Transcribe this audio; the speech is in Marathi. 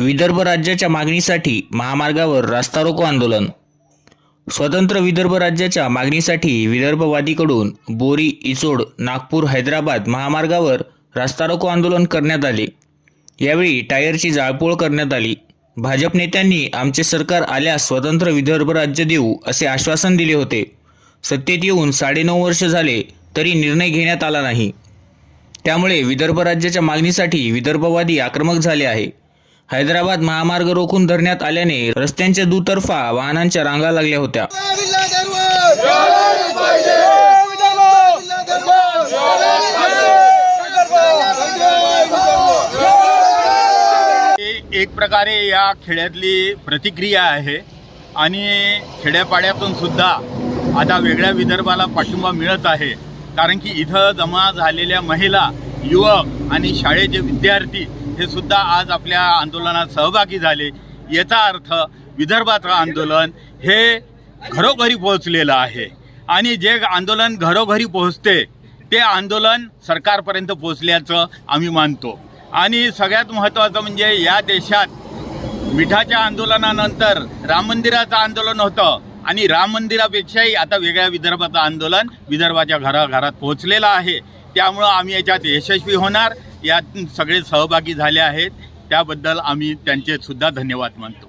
विदर्भ राज्याच्या मागणीसाठी महामार्गावर रास्ता रोको आंदोलन. स्वतंत्र विदर्भ राज्याच्या मागणीसाठी विदर्भवादीकडून बोरी इचोड नागपूर हैदराबाद महामार्गावर रास्ता रोको आंदोलन करण्यात आले. यावेळी टायरची जाळपोळ करण्यात आली. भाजप नेत्यांनी आमचे सरकार आल्यास स्वतंत्र विदर्भ राज्य देऊ असे आश्वासन दिले होते. सत्तेत येऊन साडेनऊ वर्ष झाले तरी निर्णय घेण्यात आला नाही. त्यामुळे विदर्भ राज्याच्या मागणीसाठी विदर्भवादी आक्रमक झाले आहे. हैदराबाद महामार्ग रोखून धरण्यात आल्याने रस्त्यांच्या दुतर्फा वाहनांच्या रांगा लागल्या होत्या. एक प्रकारे या खेड्यातली प्रतिक्रिया आहे आणि खेड्यापाड्यातून सुद्धा आता वेगळ्या विदर्भाला पाठिंबा मिळत आहे. कारण की इथं जमा झालेल्या महिला युवक आणि शाळेचे विद्यार्थी हे सुद्धा आज आपल्या आंदोलनात सहभागी झाले. याचा अर्थ विदर्भाचं आंदोलन हे घरोघरी पोहोचलेलं आहे. आणि जे आंदोलन घरोघरी पोहोचते ते आंदोलन सरकारपर्यंत पोहोचल्याचं आम्ही मानतो. आणि सगळ्यात महत्त्वाचं म्हणजे या देशात मिठाच्या आंदोलनानंतर राम मंदिराचं आंदोलन होतं. आणि राम मंदिरापेक्षाही आता वेगळ्या विदर्भाचं आंदोलन विदर्भाच्या घराघरात पोहोचलेलं आहे. त्यामुळं आम्ही याच्यात यशस्वी होणार. यात सगळे सहभागी झाले आहेत. त्याबद्दल आम्ही त्यांचे सुद्धा धन्यवाद मानतो.